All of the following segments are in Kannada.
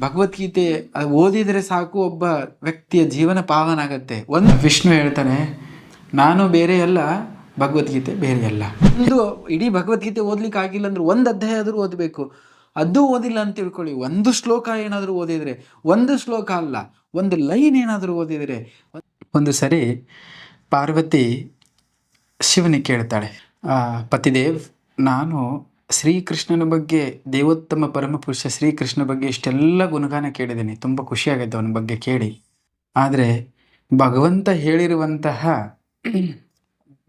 ಭಗವದ್ಗೀತೆ ಅದು ಓದಿದರೆ ಸಾಕು ಒಬ್ಬ ವ್ಯಕ್ತಿಯ ಜೀವನ ಪಾವನಾಗತ್ತೆ. ಒಂದು ವಿಷ್ಣು ಹೇಳ್ತಾನೆ, ನಾನು ಬೇರೆ ಅಲ್ಲ, ಭಗವದ್ಗೀತೆ ಬೇರೆ ಅಲ್ಲ. ಒಂದು ಇಡೀ ಭಗವದ್ಗೀತೆ ಓದ್ಲಿಕ್ಕೆ ಆಗಿಲ್ಲ ಅಂದ್ರೆ ಒಂದು ಅಧ್ಯಾಯ ಆದರೂ ಓದಬೇಕು. ಅದು ಓದಿಲ್ಲ ಅಂತ ತಿಳ್ಕೊಳ್ಳಿ. ಒಂದು ಶ್ಲೋಕ ಏನಾದರೂ ಓದಿದರೆ, ಒಂದು ಶ್ಲೋಕ ಅಲ್ಲ, ಒಂದು ಲೈನ್ ಏನಾದರೂ ಓದಿದರೆ, ಒಂದು ಸರಿ ಪಾರ್ವತಿ ಶಿವನಿಗೆ ಕೇಳ್ತಾಳೆ ಪತಿದೇವ್, ನಾನು ಶ್ರೀಕೃಷ್ಣನ ಬಗ್ಗೆ, ದೇವೋತ್ತಮ ಪರಮಪುರುಷ ಶ್ರೀಕೃಷ್ಣ ಬಗ್ಗೆ ಇಷ್ಟೆಲ್ಲ ಗುಣಗಾನ ಕೇಳಿದ್ದೀನಿ. ತುಂಬ ಖುಷಿಯಾಗೈತೆ ಅವನ ಬಗ್ಗೆ ಕೇಳಿ. ಆದರೆ, ಭಗವಂತ ಹೇಳಿರುವಂತಹ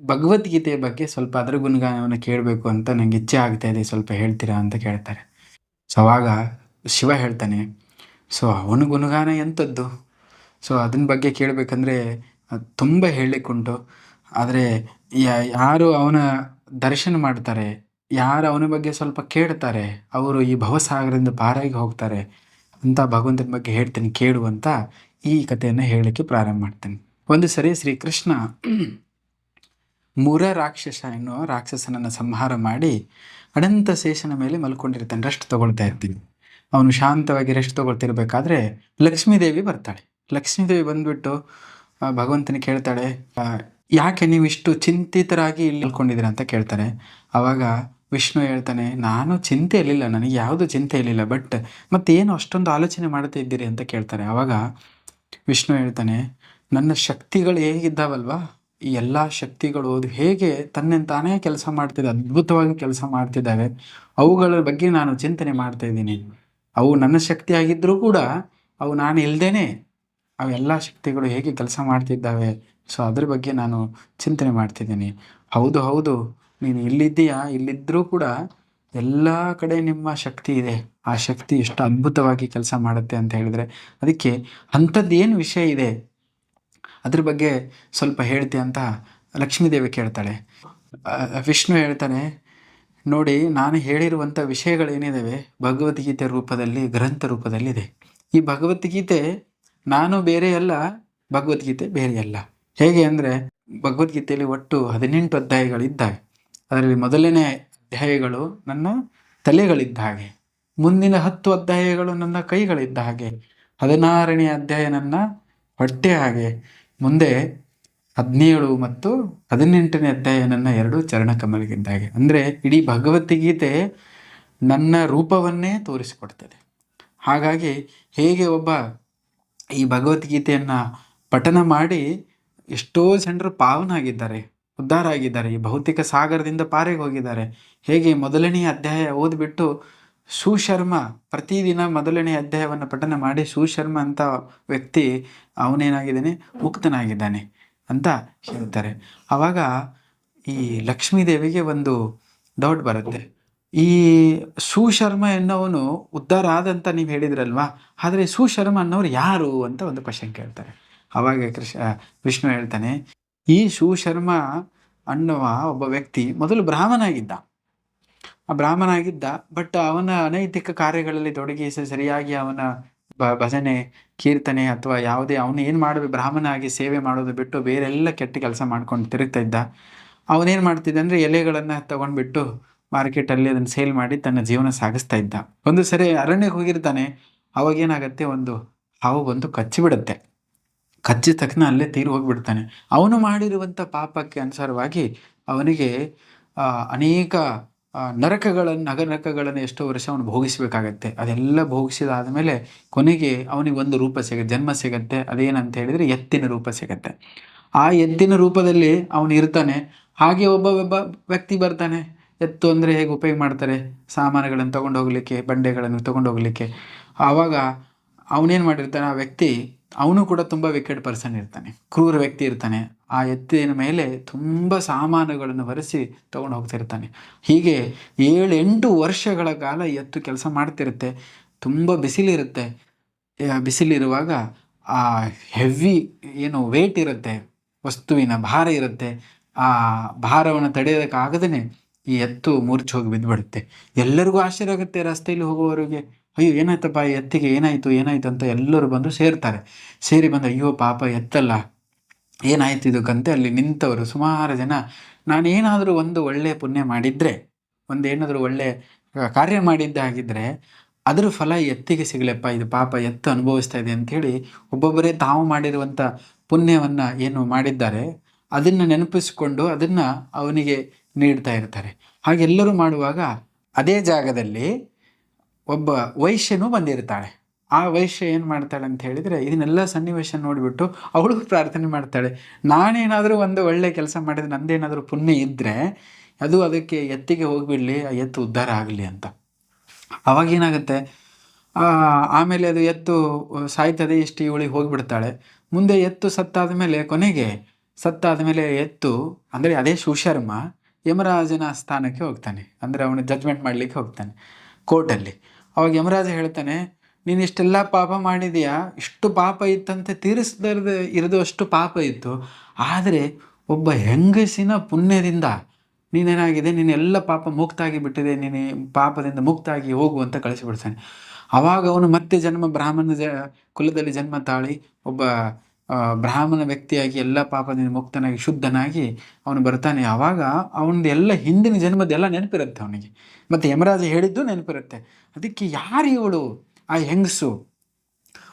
ಭಗವದ್ಗೀತೆಯ ಬಗ್ಗೆ ಸ್ವಲ್ಪ ಅದರ ಗುಣಗಾನವನ್ನು ಕೇಳಬೇಕು ಅಂತ ನನಗೆ ಇಚ್ಛೆ ಆಗ್ತಾ ಇದೆ. ಸ್ವಲ್ಪ ಹೇಳ್ತೀರಾ ಅಂತ ಕೇಳ್ತಾರೆ. ಸೊ ಅವಾಗ ಶಿವ ಹೇಳ್ತಾನೆ ಸೊ ಅವನ ಗುಣಗಾನ ಎಂಥದ್ದು ಸೊ ಅದನ್ನ ಬಗ್ಗೆ ಕೇಳಬೇಕಂದ್ರೆ ತುಂಬ ಹೇಳಲಿಕ್ಕುಂಟು. ಆದರೆ ಯಾರು ಅವನ ದರ್ಶನ ಮಾಡ್ತಾರೆ ಯಾರು ಅವನ ಬಗ್ಗೆ ಸ್ವಲ್ಪ ಕೇಳ್ತಾರೆ, ಅವರು ಈ ಭವಸಾಗರದಿಂದ ಪಾರಾಗಿ ಹೋಗ್ತಾರೆ ಅಂತ ಭಗವಂತನ ಬಗ್ಗೆ ಹೇಳ್ತೀನಿ, ಕೇಳು ಅಂತ ಈ ಕಥೆಯನ್ನು ಹೇಳಲಿಕ್ಕೆ ಪ್ರಾರಂಭ ಮಾಡ್ತೇನೆ. ಒಂದು ಸರಿ ಶ್ರೀಕೃಷ್ಣ ಮುರ ರಾಕ್ಷಸ ಎನ್ನುವ ರಾಕ್ಷಸನನ್ನು ಸಂಹಾರ ಮಾಡಿ ಅನಂತ ಶೇಷನ ಮೇಲೆ ಮಲ್ಕೊಂಡಿರ್ತಾನೆ ರೆಸ್ಟ್ ತಗೊಳ್ತಾ ಇರ್ತೀನಿ. ಅವನು ಶಾಂತವಾಗಿ ರೆಸ್ಟ್ ತಗೊಳ್ತಿರ್ಬೇಕಾದ್ರೆ ಲಕ್ಷ್ಮೀದೇವಿ ಬರ್ತಾಳೆ. ಲಕ್ಷ್ಮೀದೇವಿ ಬಂದ್ಬಿಟ್ಟು ಭಗವಂತನ ಕೇಳ್ತಾಳೆ ಯಾಕೆ ನೀವು ಇಷ್ಟು ಚಿಂತಿತರಾಗಿ ಇಲ್ಲಿ ಅಂತ ಕೇಳ್ತಾರೆ. ಆವಾಗ ವಿಷ್ಣು ಹೇಳ್ತಾನೆ, ನಾನು ಚಿಂತೆ ಇರಲಿಲ್ಲ, ನನಗೆ ಯಾವುದು ಚಿಂತೆ ಇರಲಿಲ್ಲ ಬಟ್ ಮತ್ತೇನು ಅಷ್ಟೊಂದು ಆಲೋಚನೆ ಮಾಡ್ತಾ ಇದ್ದೀರಿ? ಅಂತ ಕೇಳ್ತಾರೆ. ಆವಾಗ ವಿಷ್ಣು ಹೇಳ್ತಾನೆ, ನನ್ನ ಶಕ್ತಿಗಳು ಹೇಗಿದ್ದಾವಲ್ವಾ? ಈ ಎಲ್ಲ ಶಕ್ತಿಗಳು ಹೇಗೆ ತನ್ನ ತಾನೇ ಕೆಲಸ ಮಾಡ್ತಿದ್ದೆ ಅದ್ಭುತವಾಗಿ ಕೆಲಸ ಮಾಡ್ತಿದ್ದಾವೆ. ಅವುಗಳ ಬಗ್ಗೆ ನಾನು ಚಿಂತನೆ ಮಾಡ್ತಾ ಇದ್ದೀನಿ. ಅವು ನನ್ನ ಶಕ್ತಿ ಆಗಿದ್ದರೂ ಕೂಡ ಅವು ನಾನು ಇಲ್ದೇನೆ. ಅವೆಲ್ಲ ಶಕ್ತಿಗಳು ಹೇಗೆ ಕೆಲಸ ಮಾಡ್ತಿದ್ದಾವೆ? ಸೊ ಅದ್ರ ಬಗ್ಗೆ ನಾನು ಚಿಂತನೆ ಮಾಡ್ತಿದ್ದೀನಿ. ಹೌದು ಹೌದು. ನೀನು ಇಲ್ಲಿದ್ದೀಯಾ? ಇಲ್ಲಿದ್ದರೂ ಕೂಡ ಎಲ್ಲ ಕಡೆ ನಿಮ್ಮ ಶಕ್ತಿ ಇದೆ. ಆ ಶಕ್ತಿ ಎಷ್ಟು ಅದ್ಭುತವಾಗಿ ಕೆಲಸ ಮಾಡುತ್ತೆ ಅಂತ ಹೇಳಿದ್ರೆ ಅದಕ್ಕೆ ಅಂಥದ್ದೇನು ವಿಷಯ ಇದೆ? ಅದ್ರ ಬಗ್ಗೆ ಸ್ವಲ್ಪ ಹೇಳ್ತೀಯ ಅಂತ ಲಕ್ಷ್ಮೀದೇವಿ ಕೇಳ್ತಾಳೆ. ವಿಷ್ಣು ಹೇಳ್ತಾನೆ, ನೋಡಿ ನಾನು ಹೇಳಿರುವಂಥ ವಿಷಯಗಳೇನಿದಾವೆ? ಭಗವದ್ಗೀತೆ ರೂಪದಲ್ಲಿ, ಗ್ರಂಥ ರೂಪದಲ್ಲಿದೆ. ಈ ಭಗವದ್ಗೀತೆ ನಾನು ಬೇರೆ ಅಲ್ಲ, ಭಗವದ್ಗೀತೆ ಬೇರೆ ಅಲ್ಲ. ಹೇಗೆ ಅಂದರೆ ಭಗವದ್ಗೀತೆಯಲ್ಲಿ ಒಟ್ಟು ಹದಿನೆಂಟು ಅಧ್ಯಾಯಗಳಿದ್ದಾವೆ. ಅದರಲ್ಲಿ ಮೊದಲನೇ ಅಧ್ಯಾಯಗಳು ನನ್ನ ತಲೆಗಳಿದ್ದ ಹಾಗೆ, ಮುಂದಿನ ಹತ್ತು ಅಧ್ಯಾಯಗಳು ನನ್ನ ಕೈಗಳಿದ್ದ ಹಾಗೆ, ಹದಿನಾರನೇ ಅಧ್ಯಾಯ ನನ್ನ ಹೊಟ್ಟೆ ಹಾಗೆ, ಮುಂದೆ ಹದಿನೇಳು ಮತ್ತು ಹದಿನೆಂಟನೇ ಅಧ್ಯಾಯ ನನ್ನ ಎರಡು ಚರಣಕಮಲಗಿದ್ದ ಹಾಗೆ. ಅಂದರೆ ಇಡೀ ಭಗವದ್ಗೀತೆ ನನ್ನ ರೂಪವನ್ನೇ ತೋರಿಸಿಕೊಡ್ತದೆ. ಹಾಗಾಗಿ ಹೇಗೆ ಒಬ್ಬ ಈ ಭಗವದ್ಗೀತೆಯನ್ನು ಪಠನ ಮಾಡಿ ಎಷ್ಟೋ ಜನರು ಪಾವನಾಗಿದ್ದಾರೆ ಉದ್ಧಾರ ಆಗಿದ್ದಾರೆ ಈ ಭೌತಿಕ ಸಾಗರದಿಂದ ಪಾರೆಗೆ ಹೋಗಿದ್ದಾರೆ. ಹೇಗೆ? ಮೊದಲನೆಯ ಅಧ್ಯಾಯ ಓದ್ಬಿಟ್ಟು ಸುಶರ್ಮ ಪ್ರತಿದಿನ ಮೊದಲನೇ ಅಧ್ಯಾಯವನ್ನು ಪಠನೆ ಮಾಡಿ ಸುಶರ್ಮ ಅಂತ ವ್ಯಕ್ತಿ ಅವನೇನಾಗಿದ್ದಾನೆ? ಮುಕ್ತನಾಗಿದ್ದಾನೆ ಅಂತ ಹೇಳ್ತಾರೆ ಆವಾಗ ಈ ಲಕ್ಷ್ಮೀದೇವಿಗೆ ಒಂದು ಡೌಟ್ ಬರುತ್ತೆ. ಈ ಸುಶರ್ಮ ಎನ್ನುವನು ಉದ್ಧಾರ ಆದಂತ ನೀವು ಹೇಳಿದ್ರಲ್ವಾ? ಆದರೆ ಸುಶರ್ಮ ಅನ್ನೋರು ಯಾರು ಅಂತ ಒಂದು ಕ್ವಶನ್ ಕೇಳ್ತಾರೆ. ಅವಾಗ ಕೃಷ್ಣ, ವಿಷ್ಣು ಹೇಳ್ತಾನೆ ಈ ಶಿವಶರ್ಮ ಅನ್ನುವ ಒಬ್ಬ ವ್ಯಕ್ತಿ ಮೊದಲು ಬ್ರಾಹ್ಮಣ ಆಗಿದ್ದ ಆ ಬ್ರಾಹ್ಮಣ ಆಗಿದ್ದ ಬಟ್ ಅವನ ಅನೈತಿಕ ಕಾರ್ಯಗಳಲ್ಲಿ ತೊಡಗಿ ಸರಿಯಾಗಿ ಅವನ ಭ ಭಜನೆ, ಕೀರ್ತನೆ ಅಥವಾ ಯಾವುದೇ ಅವನು ಏನು ಮಾಡಬೇಕು ಬ್ರಾಹ್ಮಣ ಆಗಿ ಸೇವೆ ಮಾಡೋದು ಬಿಟ್ಟು ಬೇರೆಲ್ಲ ಕೆಟ್ಟ ಕೆಲಸ ಮಾಡ್ಕೊಂಡು ತಿರುಗ್ತಾ ಇದ್ದ. ಅವನೇನು ಮಾಡ್ತಿದ್ದ ಅಂದರೆ ಎಲೆಗಳನ್ನು ತಗೊಂಡ್ಬಿಟ್ಟು ಮಾರ್ಕೆಟಲ್ಲಿ ಅದನ್ನು ಸೇಲ್ ಮಾಡಿ ತನ್ನ ಜೀವನ ಸಾಗಿಸ್ತಾ ಇದ್ದ. ಒಂದು ಸರಿ ಅರಣ್ಯಕ್ಕೆ ಹೋಗಿರ್ತಾನೆ ಅವಾಗೇನಾಗತ್ತೆ ಒಂದು ಹಾವು ಬಂದು ಕಚ್ಚಿಬಿಡುತ್ತೆ. ಕಚ್ಚಿದ ತಕ್ಷಣ ಅಲ್ಲೇ ತೀರು ಹೋಗ್ಬಿಡ್ತಾನೆ. ಅವನು ಮಾಡಿರುವಂಥ ಪಾಪಕ್ಕೆ ಅನುಸಾರವಾಗಿ ಅವನಿಗೆ ಅನೇಕ ನರಕಗಳನ್ನು ನಗನರಕಗಳನ್ನು ಎಷ್ಟೋ ವರ್ಷ ಅವನು ಭೋಗಿಸಬೇಕಾಗತ್ತೆ. ಅದೆಲ್ಲ ಭೋಗಿಸಿದಾದ ಮೇಲೆ ಕೊನೆಗೆ ಅವನಿಗೆ ಒಂದು ರೂಪ ಸಿಗುತ್ತೆ. ಜನ್ಮ ಸಿಗತ್ತೆ. ಅದೇನಂತ ಹೇಳಿದರೆ ಎತ್ತಿನ ರೂಪ ಸಿಗತ್ತೆ. ಆ ಎತ್ತಿನ ರೂಪದಲ್ಲಿ ಅವನು ಇರ್ತಾನೆ. ಹಾಗೆ ಒಬ್ಬ ಒಬ್ಬ ವ್ಯಕ್ತಿ ಬರ್ತಾನೆ. ಎತ್ತು ಅಂದರೆ ಹೇಗೆ ಉಪಯೋಗ ಮಾಡ್ತಾರೆ? ಸಾಮಾನುಗಳನ್ನು ತಗೊಂಡು ಹೋಗಲಿಕ್ಕೆ ಬಂಡೆಗಳನ್ನು ತಗೊಂಡು ಹೋಗಲಿಕ್ಕೆ ಆವಾಗ ಅವನೇನು ಮಾಡಿರ್ತಾನೆ? ಆ ವ್ಯಕ್ತಿ ಅವನು ಕೂಡ ತುಂಬ ವಿಕೆಟ್ ಪರ್ಸನ್ ಇರ್ತಾನೆ. ಕ್ರೂರ ವ್ಯಕ್ತಿ ಇರ್ತಾನೆ. ಆ ಎತ್ತಿನ ಮೇಲೆ ತುಂಬ ಸಾಮಾನುಗಳನ್ನು ಹೊರಿಸಿ ತಗೊಂಡು ಹೋಗ್ತಿರ್ತಾನೆ. ಹೀಗೆ ಏಳೆಂಟು ವರ್ಷಗಳ ಕಾಲ ಎತ್ತು ಕೆಲಸ ಮಾಡ್ತಿರುತ್ತೆ. ತುಂಬ ಬಿಸಿಲಿರುತ್ತೆ. ಬಿಸಿಲಿರುವಾಗ ಆ ಹೆವಿ ಏನು ವೇಟ್ ಇರುತ್ತೆ. ವಸ್ತುವಿನ ಭಾರ ಇರುತ್ತೆ. ಆ ಭಾರವನ್ನು ತಡೆಯೋದಕ್ಕಾಗದೇ ಈ ಎತ್ತು ಮೂರ್ಛೆ ಹೋಗಿ ಬಿದ್ದುಬಿಡುತ್ತೆ ಎಲ್ಲರಿಗೂ ಆಶ್ಚರ್ಯ ಆಗುತ್ತೆ ರಸ್ತೆಯಲ್ಲಿ ಹೋಗುವವರಿಗೆ. ಅಯ್ಯೋ, ಏನಾಯ್ತಪ್ಪ? ಎತ್ತಿಗೆ ಏನಾಯಿತು? ಏನಾಯಿತು ಅಂತ ಎಲ್ಲರೂ ಬಂದು ಸೇರ್ತಾರೆ. ಸೇರಿ ಬಂದು ಅಯ್ಯೋ, ಪಾಪ, ಎತ್ತಲ್ಲ. ಏನಾಯ್ತು ಇದಕ್ಕಂತೆ ಅಲ್ಲಿ ನಿಂತವರು ಸುಮಾರು ಜನ. ನಾನೇನಾದರೂ ಒಂದು ಒಳ್ಳೆಯ ಪುಣ್ಯ ಮಾಡಿದರೆ, ಒಂದು ಏನಾದರೂ ಒಳ್ಳೆಯ ಕಾರ್ಯ ಮಾಡಿದ್ದೆ ಆಗಿದ್ದರೆ ಅದರ ಫಲ ಎತ್ತಿಗೆ ಸಿಗಲಪ್ಪ. ಇದು ಪಾಪ ಎತ್ತು ಅನುಭವಿಸ್ತಾ ಇದೆ ಅಂಥೇಳಿ ಒಬ್ಬೊಬ್ಬರೇ ತಾವು ಮಾಡಿರುವಂಥ ಪುಣ್ಯವನ್ನು ಏನು ಮಾಡಿದ್ದಾರೆ, ಅದನ್ನು ನೆನಪಿಸಿಕೊಂಡು ಅದನ್ನು ಅವನಿಗೆ ನೀಡ್ತಾ ಇರ್ತಾರೆ. ಹಾಗೆಲ್ಲರೂ ಮಾಡುವಾಗ ಅದೇ ಜಾಗದಲ್ಲಿ ಒಬ್ಬ ವೈಶ್ಯನೂ ಬಂದಿರ್ತಾಳೆ. ಆ ವೈಶ್ಯ ಏನು ಮಾಡ್ತಾಳೆ ಅಂತ ಹೇಳಿದರೆ ಇದನ್ನೆಲ್ಲ ಸನ್ನಿವೇಶ ನೋಡಿಬಿಟ್ಟು ಅವಳು ಪ್ರಾರ್ಥನೆ ಮಾಡ್ತಾಳೆ. ನಾನೇನಾದರೂ ಒಂದು ಒಳ್ಳೆ ಕೆಲಸ ಮಾಡಿದ್ರೆ ನಂದೇನಾದರೂ ಪುಣ್ಯ ಇದ್ದರೆ ಅದು ಅದಕ್ಕೆ ಎತ್ತಿಗೆ ಹೋಗಿಬಿಡಲಿ ಆ ಎತ್ತು ಉದ್ಧಾರ ಆಗಲಿ ಅಂತ. ಅವಾಗ ಆ, ಆಮೇಲೆ ಅದು ಎತ್ತು ಸಾಯ್ತದೆ ಇಷ್ಟು ಇವಳಿಗೆ ಹೋಗಿಬಿಡ್ತಾಳೆ. ಮುಂದೆ ಎತ್ತು ಸತ್ತಾದ ಮೇಲೆ ಕೊನೆಗೆ ಸತ್ತಾದ ಮೇಲೆ ಎತ್ತು ಅಂದರೆ ಅದೇ ಸುಶರ್ಮ ಯಮರಾಜನ ಸ್ಥಾನಕ್ಕೆ ಹೋಗ್ತಾನೆ. ಅಂದರೆ ಅವನು ಜಜ್ಮೆಂಟ್ ಮಾಡಲಿಕ್ಕೆ ಹೋಗ್ತಾನೆ ಕೋರ್ಟಲ್ಲಿ ಅವಾಗ ಯಮರಾಜ ಹೇಳ್ತಾನೆ, ನೀನು ಇಷ್ಟೆಲ್ಲ ಪಾಪ ಮಾಡಿದೀಯಾ? ಇಷ್ಟು ಪಾಪ ಇತ್ತಂತೆ ತೀರಿಸ್ದರ್ದು ಇರೋದು ಅಷ್ಟು ಪಾಪ ಇತ್ತು. ಆದರೆ ಒಬ್ಬ ಹೆಂಗಸಿನ ಪುಣ್ಯದಿಂದ ನೀನೇನಾಗಿದೆ? ನೀನೆಲ್ಲ ಪಾಪ ಮುಕ್ತಾಗಿ ಬಿಟ್ಟಿದೆ. ನೀನು ಪಾಪದಿಂದ ಮುಕ್ತಾಗಿ ಹೋಗು ಅಂತ ಕಳಿಸಿಬಿಡ್ತಾನೆ. ಅವಾಗ ಅವನು ಮತ್ತೆ ಜನ್ಮ ಬ್ರಾಹ್ಮಣ ಜ ಕುಲದಲ್ಲಿ ಜನ್ಮ ತಾಳಿ, ಒಬ್ಬ ಬ್ರಾಹ್ಮಣ ವ್ಯಕ್ತಿಯಾಗಿ ಎಲ್ಲ ಪಾಪದಿಂದ ಮುಕ್ತನಾಗಿ ಶುದ್ಧನಾಗಿ ಅವನು ಬರ್ತಾನೆ. ಆವಾಗ ಅವನದು ಎಲ್ಲ ಹಿಂದಿನ ಜನ್ಮದೆಲ್ಲ ನೆನಪಿರುತ್ತೆ ಅವನಿಗೆ. ಮತ್ತು ಯಮರಾಜ ಹೇಳಿದ್ದು ನೆನಪಿರುತ್ತೆ. ಅದಕ್ಕೆ ಯಾರು ಇವಳು? ಆ ಹೆಂಗಸು?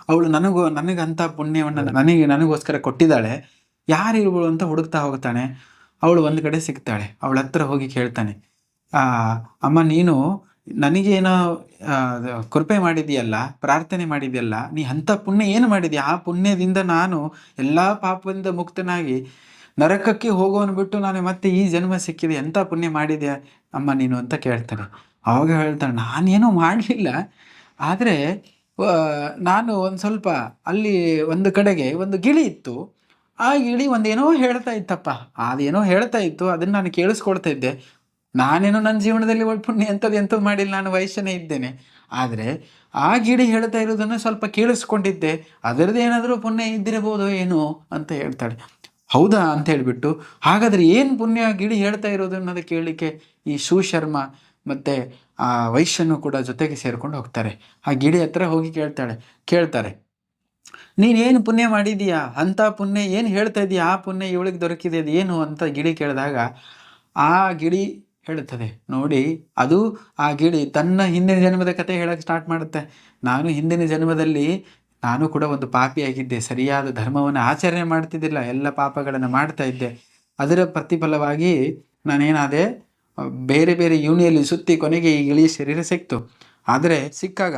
ಅವಳು ನನಗೂ ನನಗಂಥ ಪುಣ್ಯವನ್ನು ನನಗೆ ನನಗೋಸ್ಕರ ಕೊಟ್ಟಿದ್ದಾಳೆ. ಯಾರು ಇವಳು ಅಂತ ಹುಡುಕ್ತಾ ಹೋಗ್ತಾನೆ. ಅವಳು ಒಂದು ಕಡೆ ಸಿಗ್ತಾಳೆ. ಅವಳ ಹತ್ರ ಹೋಗಿ ಕೇಳ್ತಾನೆ. ಆ, ಅಮ್ಮ ನೀನು ನನಗೇನೋ ಕೃಪೆ ಮಾಡಿದೆಯಲ್ಲ, ಪ್ರಾರ್ಥನೆ ಮಾಡಿದೆಯಲ್ಲ, ನೀ ಅಂಥ ಪುಣ್ಯ ಏನು ಮಾಡಿದೆ ಆ ಪುಣ್ಯದಿಂದ ನಾನು ಎಲ್ಲ ಪಾಪದಿಂದ ಮುಕ್ತನಾಗಿ ನರಕಕ್ಕೆ ಹೋಗೋನು ಬಿಟ್ಟು ನಾನು ಮತ್ತೆ ಈ ಜನ್ಮ ಸಿಕ್ಕಿದೆ, ಎಂಥ ಪುಣ್ಯ ಮಾಡಿದೆ ಅಮ್ಮ, ನೀನು ಅಂತ ಕೇಳ್ತಾನೆ. ಅವಾಗ ಹೇಳ್ತಾನೆ, ನಾನೇನೂ ಮಾಡಲಿಲ್ಲ. ಆದರೆ ನಾನು ಒಂದು ಸ್ವಲ್ಪ ಅಲ್ಲಿ ಒಂದು ಕಡೆಗೆ ಒಂದು ಗಿಳಿ ಇತ್ತು. ಆ ಗಿಳಿ ಒಂದೇನೋ ಹೇಳ್ತಾ ಇತ್ತಪ್ಪ. ಅದೇನೋ ಹೇಳ್ತಾ ಇತ್ತು, ಅದನ್ನು ನಾನು ಕೇಳಿಸ್ಕೊಳ್ತಾ ಇದ್ದೆ. ನಾನೇನೋ ನನ್ನ ಜೀವನದಲ್ಲಿ ಒಳ್ಳೆ ಪುಣ್ಯ ಎಂಥದ್ದು ಎಂಥದ್ದು ಮಾಡಿಲ್ಲ, ನಾನು ವಯಸ್ಸನೇ ಇದ್ದೇನೆ. ಆದರೆ ಆ ಗಿಡಿ ಹೇಳ್ತಾ ಇರೋದನ್ನು ಸ್ವಲ್ಪ ಕೇಳಿಸ್ಕೊಂಡಿದ್ದೆ. ಅದರದ್ದು ಏನಾದರೂ ಪುಣ್ಯ ಇದ್ದಿರಬಹುದು ಏನೋ ಅಂತ ಹೇಳ್ತಾಳೆ. ಹೌದಾ ಅಂತ ಹೇಳಿಬಿಟ್ಟು, ಹಾಗಾದರೆ ಏನು ಪುಣ್ಯ ಗಿಡಿ ಹೇಳ್ತಾ ಇರೋದು ಅನ್ನೋದು ಕೇಳಲಿಕ್ಕೆ ಈ ಸುಶರ್ಮ ಮತ್ತು ಆ ವೈಶ್ಯನು ಕೂಡ ಜೊತೆಗೆ ಸೇರ್ಕೊಂಡು ಹೋಗ್ತಾರೆ. ಆ ಗಿಡಿ ಹತ್ರ ಹೋಗಿ ಕೇಳ್ತಾಳೆ. ಕೇಳ್ತಾರೆ, ನೀನೇನು ಪುಣ್ಯ ಮಾಡಿದೀಯಾ? ಅಂಥ ಪುಣ್ಯ ಏನು ಹೇಳ್ತಾ ಇದೀಯಾ? ಆ ಪುಣ್ಯ ಇವಳಿಗೆ ದೊರಕಿದೆ ಅದು ಏನು ಅಂತ ಗಿಡಿ ಕೇಳಿದಾಗ, ಆ ಗಿಳಿ ಹೇಳುತ್ತದೆ. ನೋಡಿ, ಅದು ಆ ಗಿಳಿ ತನ್ನ ಹಿಂದಿನ ಜನ್ಮದ ಕತೆ ಹೇಳಕ್ಕೆ ಸ್ಟಾರ್ಟ್ ಮಾಡುತ್ತೆ. ನಾನು ಹಿಂದಿನ ಜನ್ಮದಲ್ಲಿ ನಾನು ಕೂಡ ಒಂದು ಪಾಪಿಯಾಗಿದ್ದೆ. ಸರಿಯಾದ ಧರ್ಮವನ್ನು ಆಚರಣೆ ಮಾಡ್ತಿದ್ದಿಲ್ಲ. ಎಲ್ಲ ಪಾಪಗಳನ್ನು ಮಾಡ್ತಾ ಇದ್ದೆ. ಅದರ ಪ್ರತಿಫಲವಾಗಿ ನಾನೇನಾದೆ, ಬೇರೆ ಬೇರೆ ಯೂನಿಯಲ್ಲಿ ಸುತ್ತಿ ಕೊನೆಗೆ ಈ ಇಳಿಯ ಶರೀರ ಸಿಕ್ತು. ಆದರೆ ಸಿಕ್ಕಾಗ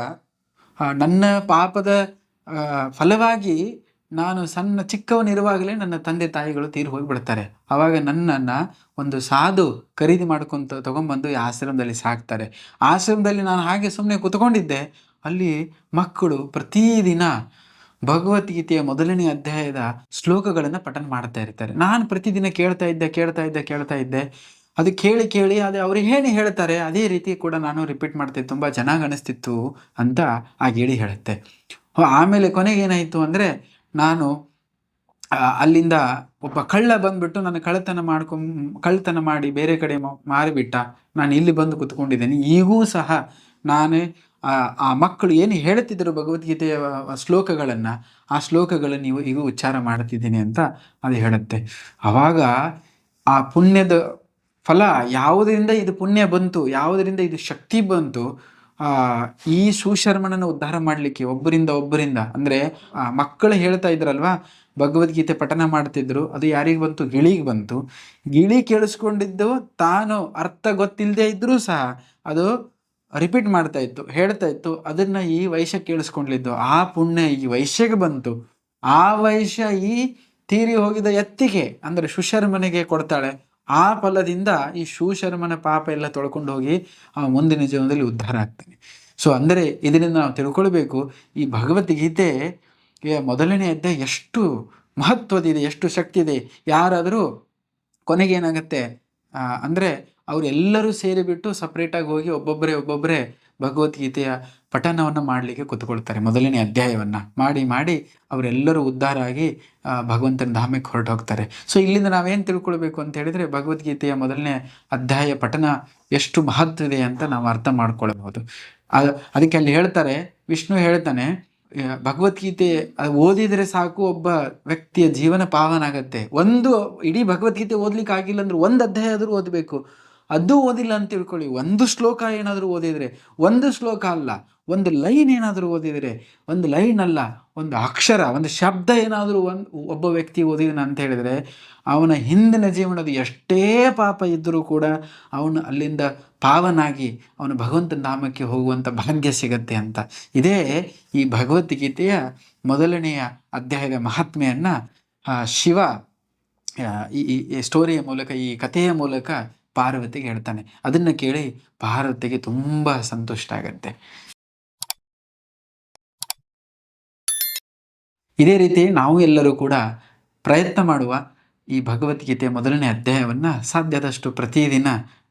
ನನ್ನ ಪಾಪದ ಫಲವಾಗಿ ನಾನು ಸಣ್ಣ ಚಿಕ್ಕವನಿರುವಾಗಲೇ ನನ್ನ ತಂದೆ ತಾಯಿಗಳು ತೀರಿ ಹೋಗಿಬಿಡ್ತಾರೆ. ಆವಾಗ ನನ್ನನ್ನು ಒಂದು ಸಾಧು ಖರೀದಿ ಮಾಡ್ಕೊತ ತೊಗೊಂಬಂದು ಈ ಆಶ್ರಮದಲ್ಲಿ ಸಾಕ್ತಾರೆ. ಆಶ್ರಮದಲ್ಲಿ ನಾನು ಹಾಗೆ ಸುಮ್ಮನೆ ಕೂತ್ಕೊಂಡಿದ್ದೆ. ಅಲ್ಲಿ ಮಕ್ಕಳು ಪ್ರತಿದಿನ ಭಗವದ್ಗೀತೆಯ ಮೊದಲನೇ ಅಧ್ಯಾಯದ ಶ್ಲೋಕಗಳನ್ನು ಪಠನ ಮಾಡ್ತಾ ಇರ್ತಾರೆ. ನಾನು ಪ್ರತಿದಿನ ಕೇಳ್ತಾ ಇದ್ದೆ ಕೇಳ್ತಾ ಇದ್ದೆ ಕೇಳ್ತಾ ಇದ್ದೆ. ಅದು ಕೇಳಿ ಕೇಳಿ ಅದೇ ಅವ್ರು ಏನು ಹೇಳ್ತಾರೆ ಅದೇ ರೀತಿ ಕೂಡ ನಾನು ರಿಪೀಟ್ ಮಾಡ್ತಿದ್ದೆ ತುಂಬ ಚೆನ್ನಾಗಿ ಅನಿಸ್ತಿತ್ತು ಅಂತ ಆ ಗೇಳಿ ಹೇಳುತ್ತೆ. ಆಮೇಲೆ ಕೊನೆಗೆ ಏನಾಯಿತು ಅಂದರೆ ನಾನು ಅಲ್ಲಿಂದ ಒಬ್ಬ ಕಳ್ಳ ಬಂದ್ಬಿಟ್ಟು ನನ್ನ ಕಳ್ಳತನ ಮಾಡ್ಕೊಂ ಕಳ್ಳತನ ಮಾಡಿ ಬೇರೆ ಕಡೆ ಮಾರಿಬಿಟ್ಟ. ನಾನು ಇಲ್ಲಿ ಬಂದು ಕುತ್ಕೊಂಡಿದ್ದೇನೆ. ಈಗೂ ಸಹ ನಾನು, ಆ ಮಕ್ಕಳು ಏನು ಹೇಳ್ತಿದ್ರು ಭಗವದ್ಗೀತೆಯ ಶ್ಲೋಕಗಳನ್ನು, ಆ ಶ್ಲೋಕಗಳನ್ನು ನೀವು ಈಗ ಉಚ್ಚಾರ ಮಾಡ್ತಿದ್ದೀನಿ ಅಂತ ಅದು ಹೇಳುತ್ತೆ. ಆವಾಗ ಆ ಪುಣ್ಯದ ಫಲ ಯಾವುದರಿಂದ ಇದು ಪುಣ್ಯ ಬಂತು, ಯಾವುದರಿಂದ ಇದು ಶಕ್ತಿ ಬಂತು ಈ ಸುಶರ್ಮಣನ ಉದ್ಧಾರ ಮಾಡಲಿಕ್ಕೆ ಒಬ್ಬರಿಂದ ಒಬ್ಬರಿಂದ, ಅಂದರೆ ಮಕ್ಕಳು ಹೇಳ್ತಾ ಇದ್ರಲ್ವಾ, ಭಗವದ್ಗೀತೆ ಪಠನ ಮಾಡ್ತಿದ್ರು, ಅದು ಯಾರಿಗೆ ಬಂತು? ಗಿಳಿಗೆ ಬಂತು. ಗಿಳಿ ಕೇಳಿಸ್ಕೊಂಡಿದ್ದು ತಾನು ಅರ್ಥ ಗೊತ್ತಿಲ್ಲದೆ ಇದ್ರೂ ಸಹ ಅದು ರಿಪೀಟ್ ಮಾಡ್ತಾ ಇತ್ತು, ಹೇಳ್ತಾ ಇತ್ತು, ಅದನ್ನ ಈ ವೈಶ್ಯ ಕೇಳಿಸ್ಕೊಂಡ್ಲಿದ್ದು ಆ ಪುಣ್ಯ ಈ ವೈಶ್ಯಗೆ ಬಂತು. ಆ ವೈಶ್ಯ ಈ ತೀರಿ ಹೋಗಿದ ಎತ್ತಿಗೆ, ಅಂದರೆ ಸುಶರ್ಮನಿಗೆ ಕೊಡ್ತಾಳೆ. ಆ ಫಲದಿಂದ ಈ ಶೂಶರ್ಮನ ಪಾಪ ಎಲ್ಲ ತೊಳ್ಕೊಂಡು ಹೋಗಿ ಆ ಮುಂದಿನ ಜೀವನದಲ್ಲಿ ಉದ್ಧಾರ ಆಗ್ತಾನೆ. ಸೊ ಅಂದರೆ ಇದರಿಂದ ನಾವು ತಿಳ್ಕೊಳ್ಬೇಕು, ಈ ಭಗವದ್ಗೀತೆ ಮೊದಲನೇ ಅಧ್ಯಾಯ ಎಷ್ಟು ಮಹತ್ವದಿದೆ ಎಷ್ಟು ಶಕ್ತಿ ಇದೆ, ಯಾರಾದರೂ ಕೊನೆಗೆ ಏನಾಗುತ್ತೆ? ಅಂದರೆ ಅವರೆಲ್ಲರೂ ಸೇರಿಬಿಟ್ಟು ಸಪ್ರೇಟಾಗಿ ಹೋಗಿ ಒಬ್ಬೊಬ್ಬರೇ ಒಬ್ಬೊಬ್ಬರೇ ಭಗವದ್ಗೀತೆಯ ಪಠನವನ್ನು ಮಾಡಲಿಕ್ಕೆ ಕೂತ್ಕೊಳ್ತಾರೆ. ಮೊದಲನೇ ಅಧ್ಯಾಯವನ್ನು ಮಾಡಿ ಮಾಡಿ ಅವರೆಲ್ಲರೂ ಉದ್ಧಾರ ಆಗಿ ಭಗವಂತನ ಧಾಮಕ್ಕೆ ಹೊರಟು ಹೋಗ್ತಾರೆ ಸೊ ಇಲ್ಲಿಂದ ನಾವೇನು ತಿಳ್ಕೊಳ್ಬೇಕು ಅಂತ ಹೇಳಿದರೆ ಭಗವದ್ಗೀತೆಯ ಮೊದಲನೇ ಅಧ್ಯಾಯ ಪಠನ ಎಷ್ಟು ಮಹತ್ವ ಇದೆ ಅಂತ ನಾವು ಅರ್ಥ ಮಾಡ್ಕೊಳ್ಬಹುದು. ಅದಕ್ಕೆ ಅಲ್ಲಿ ಹೇಳ್ತಾರೆ, ವಿಷ್ಣು ಹೇಳ್ತಾನೆ ಭಗವದ್ಗೀತೆ ಓದಿದರೆ ಸಾಕು, ಒಬ್ಬ ವ್ಯಕ್ತಿಯ ಜೀವನ ಪಾವನ ಆಗತ್ತೆ ಒಂದು ಇಡೀ ಭಗವದ್ಗೀತೆ ಓದ್ಲಿಕ್ಕೆ ಆಗಿಲ್ಲ ಅಂದ್ರೆ ಒಂದು ಅಧ್ಯಾಯ ಆದರೂ ಓದಬೇಕು. ಅದು ಓದಿಲ್ಲ ಅಂತ ತಿಳ್ಕೊಳ್ಳಿ. ಒಂದು ಶ್ಲೋಕ ಏನಾದರೂ ಓದಿದರೆ, ಒಂದು ಶ್ಲೋಕ ಅಲ್ಲ. ಒಂದು ಲೈನ್ ಏನಾದರೂ ಓದಿದರೆ, ಒಂದು ಲೈನ್ ಅಲ್ಲ, ಒಂದು ಅಕ್ಷರ, ಒಂದು ಶಬ್ದ ಏನಾದರೂ ಒಂದು ಒಬ್ಬ ವ್ಯಕ್ತಿ ಓದಿದನ ಅಂತ ಹೇಳಿದರೆ, ಅವನ ಹಿಂದಿನ ಜೀವನದ ಎಷ್ಟೇ ಪಾಪ ಇದ್ದರೂ ಕೂಡ ಅವನು ಅಲ್ಲಿಂದ ಪಾವನಾಗಿ ಅವನು ಭಗವಂತನ ನಾಮಕ್ಕೆ ಹೋಗುವಂಥ ಭಾಗ್ಯ ಸಿಗತ್ತೆ ಅಂತ. ಇದೇ ಈ ಭಗವದ್ಗೀತೆಯ ಮೊದಲನೆಯ ಅಧ್ಯಾಯದ ಮಹಾತ್ಮೆಯನ್ನು ಶಿವ ಈ ಸ್ಟೋರಿಯ ಮೂಲಕ, ಈ ಕಥೆಯ ಮೂಲಕ ಪಾರ್ವತಿಗೆ ಹೇಳ್ತಾನೆ. ಅದನ್ನು ಕೇಳಿ ಪಾರ್ವತಿಗೆ ತುಂಬ ಸಂತುಷ್ಟ ಆಗತ್ತೆ. ಇದೇ ರೀತಿ ನಾವು ಎಲ್ಲರೂ ಕೂಡ ಪ್ರಯತ್ನ ಮಾಡುವ ಈ ಭಗವದ್ಗೀತೆ ಮೊದಲನೇ ಅಧ್ಯಾಯವನ್ನು ಸಾಧ್ಯದಷ್ಟು ಪ್ರತಿದಿನ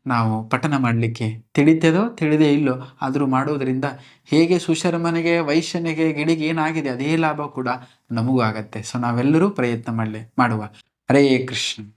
ನಾವು ಪಠನ ಮಾಡಲಿಕ್ಕೆ ತಿಳಿತದೋ ತಿಳಿದೇ ಇಲ್ಲೋ ಆದರೂ ಮಾಡೋದರಿಂದ ಹೇಗೆ ಸುಶರ್ಮನಿಗೆ ವೈಶ್ಯನಿಗೆ ಗಿಳಿಗೆ ಏನಾಗಿದೆ ಅದೇ ಲಾಭ ಕೂಡ ನಮಗೂ ಆಗತ್ತೆ. ಸೊ ನಾವೆಲ್ಲರೂ ಪ್ರಯತ್ನ ಮಾಡಲಿ, ಮಾಡುವ. ಹರೇ ಕೃಷ್ಣ.